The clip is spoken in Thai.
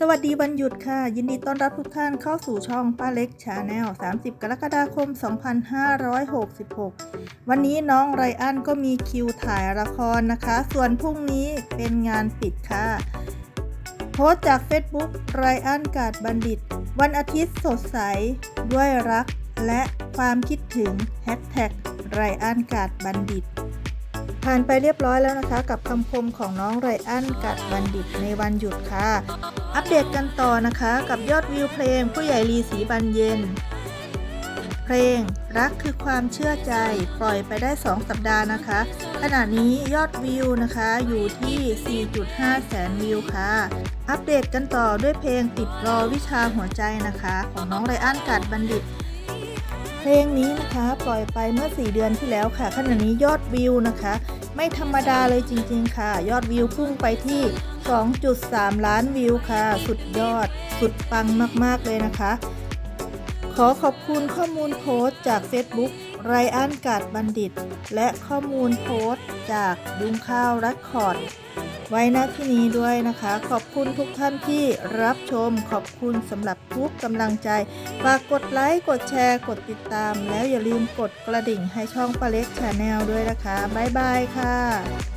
สวัสดีวันหยุดค่ะ ยินดีต้อนรับทุกท่านเข้าสู่ช่องป้าเล็กชาแนล 30 กรกฎาคม 2566 วันนี้น้องไรอันก็มีคิวถ่ายละครนะคะ ส่วนพรุ่งนี้เป็นงานปิดค่ะ โพสจาก Facebook ไรอันกาดบัณฑิต วันอาทิตย์สดใส ด้วยรักและความคิดถึงแฮชแท็กไรอันกาดบัณฑิต ผ่านไปเรียบร้อยแล้วนะคะ กับคำคมของน้องไรอันกัดบัณฑิตในวันหยุดค่ะ อัปเดตกันต่อนะคะ กับยอดวิวเพลงผู้ใหญ่ลีสีบันเย็น เพลงรักคือความเชื่อใจ ปล่อยไปได้ 2 สัปดาห์นะคะ ขณะนี้ยอดวิวนะคะอยู่ที่ 4.5 แสนวิวค่ะ อัปเดตกันต่อด้วยเพลงติดรอวิชาหัวใจนะคะ ของน้องไรอันกัดบัณฑิต ลงนี้นะคะ ปล่อยไปเมื่อ 4 เดือนที่แล้วค่ะขณะนี้ยอดวิวนะคะ ไม่ธรรมดาเลยจริงๆค่ะ ยอดวิวพุ่งไปที่ 2.3 ล้านวิวค่ะ สุดยอดสุดปังมากๆเลยนะคะ ขอขอบคุณข้อมูลโพสต์จาก Facebook ไรอันกาดบัณฑิต และข้อมูลโพสต์จากดุงข้าวรักคอร์ดไว้ณที่นี้ด้วยนะคะ ขอบคุณทุกท่านที่รับชม ขอบคุณสำหรับทุกกำลังใจฝากกดไลค์ กดแชร์ กดติดตาม แล้วอย่าลืมกดกระดิ่งให้ช่องปาเล็กชาแนลด้วยนะคะ บ๊ายบายค่ะ